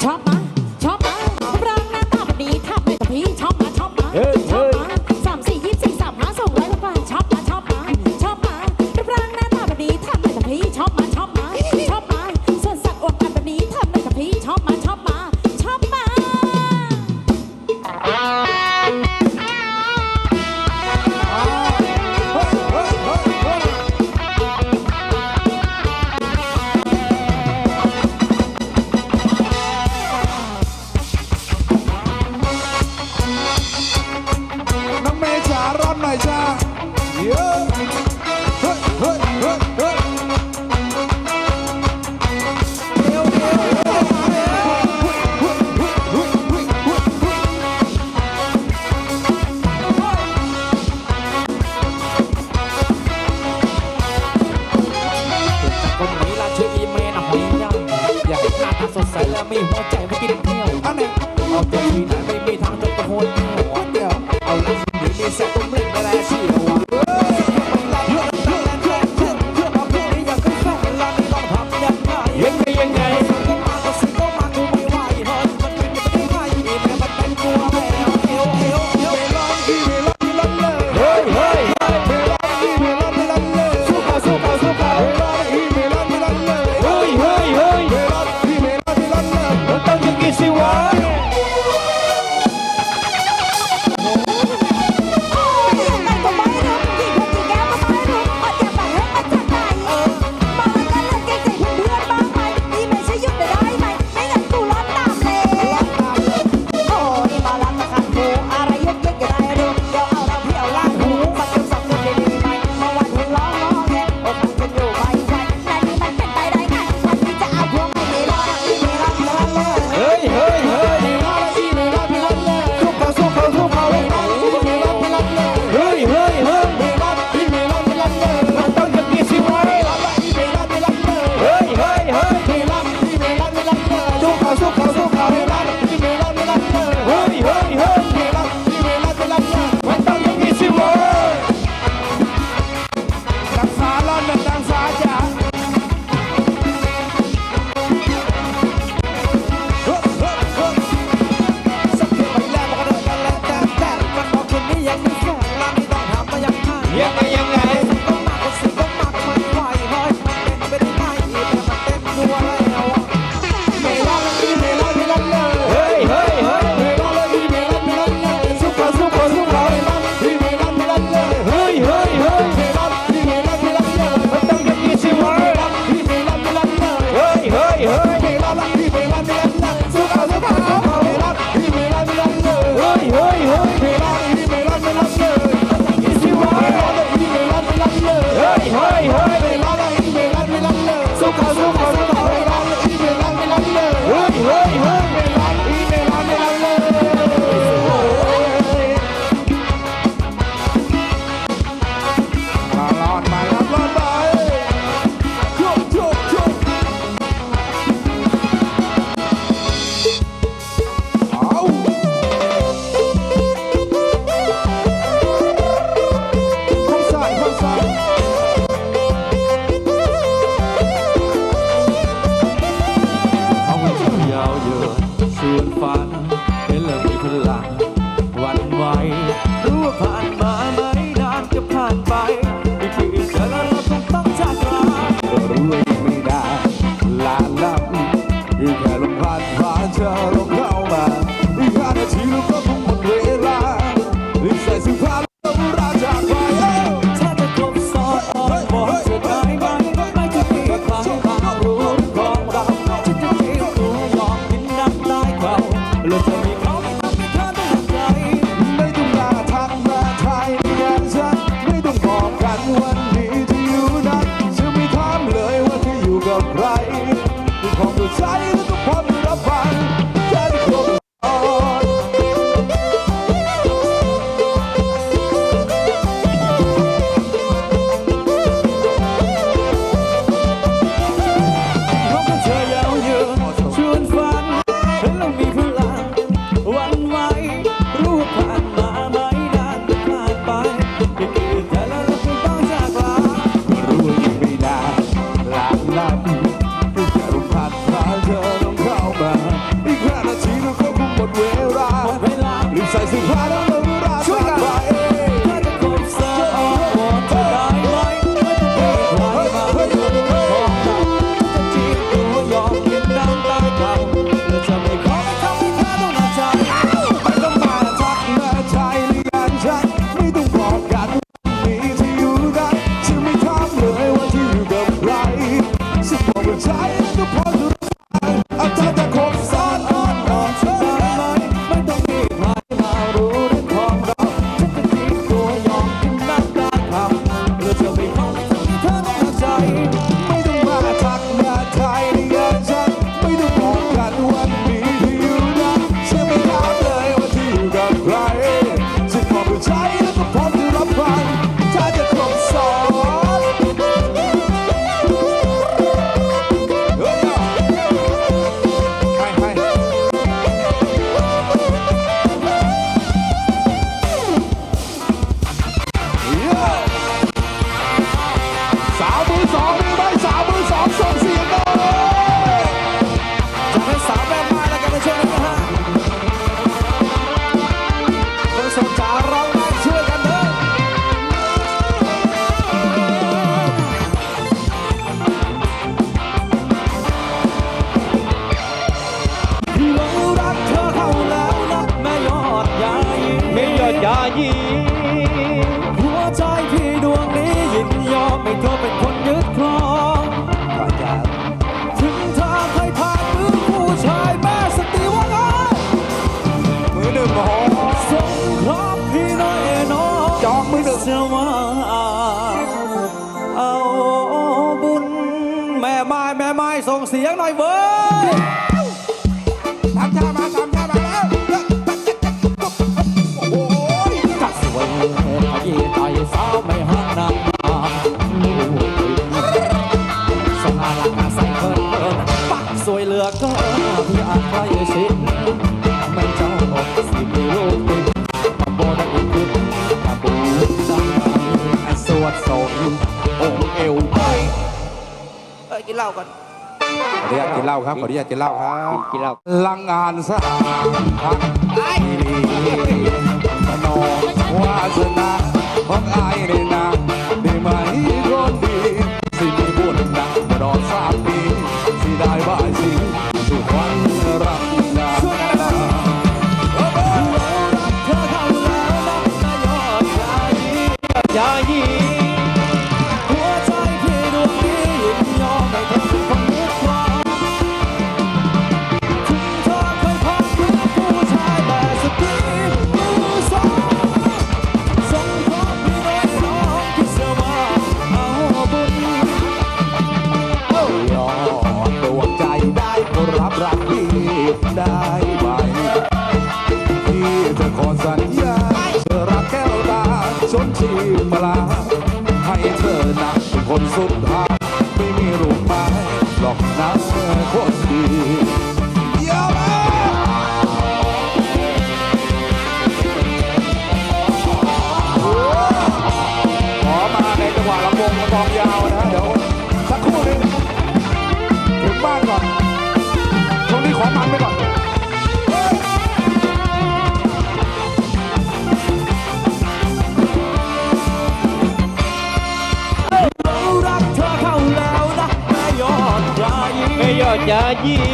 Top แล้วมีหัวใจไม่กินเที่ยวเอาไหนเอาใจที่ไหน Yang ayam ยีหัวใจพี่ดวงนี้ยินยอมให้เธอเป็นคนยึดครองก่อนจะถึงเธอเคยผ่านมือผู้ชายแม่สติว่าไงมือหนึ่งหอมโหสงครามพี่น้อยน้องจองมือหนึ่งเสียว่าเอาบุญแม่ไม้แม่ไม้ส่งเสียงหน่อยเว้ย อยกินเหล้าก่อน ขออนุญาตกินเหล้าครับ ขออนุญาตกินเหล้าครับกินเหล้า ลังงานสะพักไอ้ มโนวาสนาของอายนี่นะ มาลาให้เธอนัะคนสุดท้าไม่มีรูปไม้หลอกนะคนดีเยี่ยมกองยาวนะเดี๋ยวสักครู่นึงถึงบ้านก่อนตรงนี้ขอมันไปก่อน один.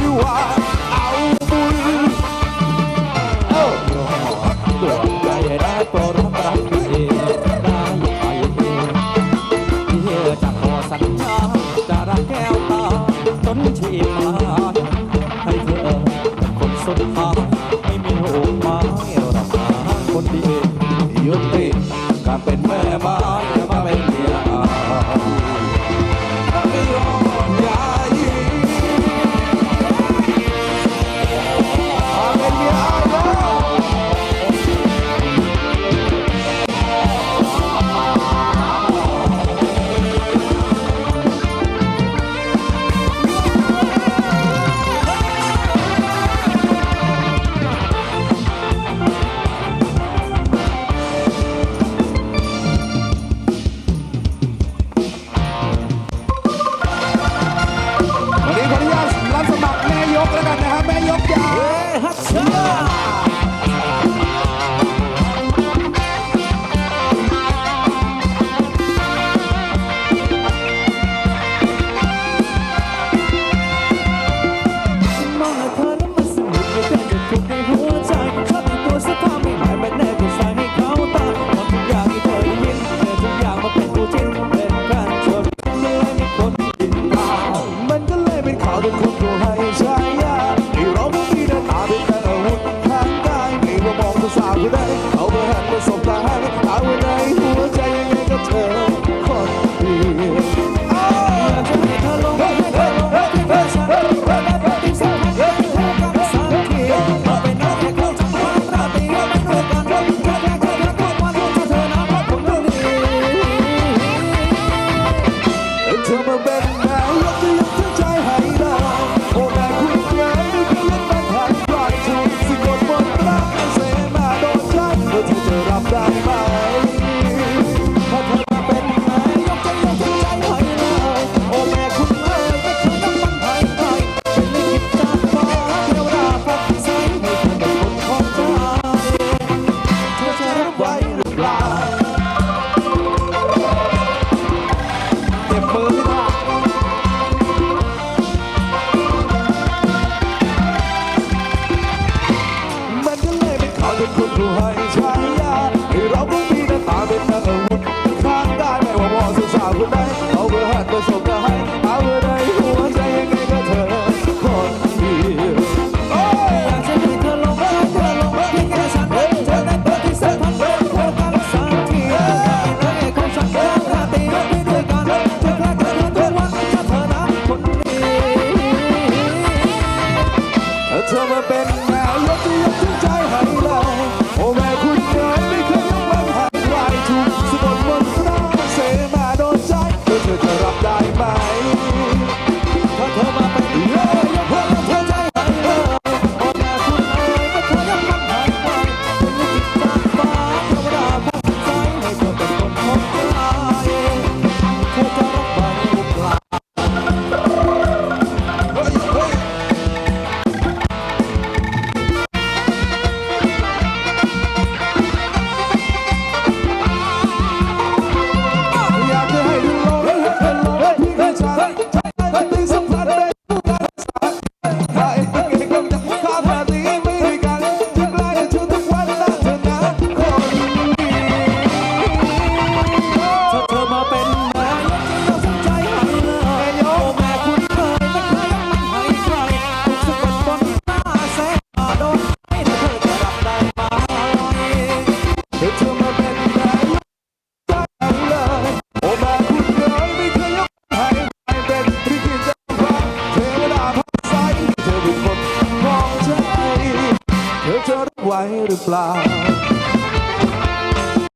you are.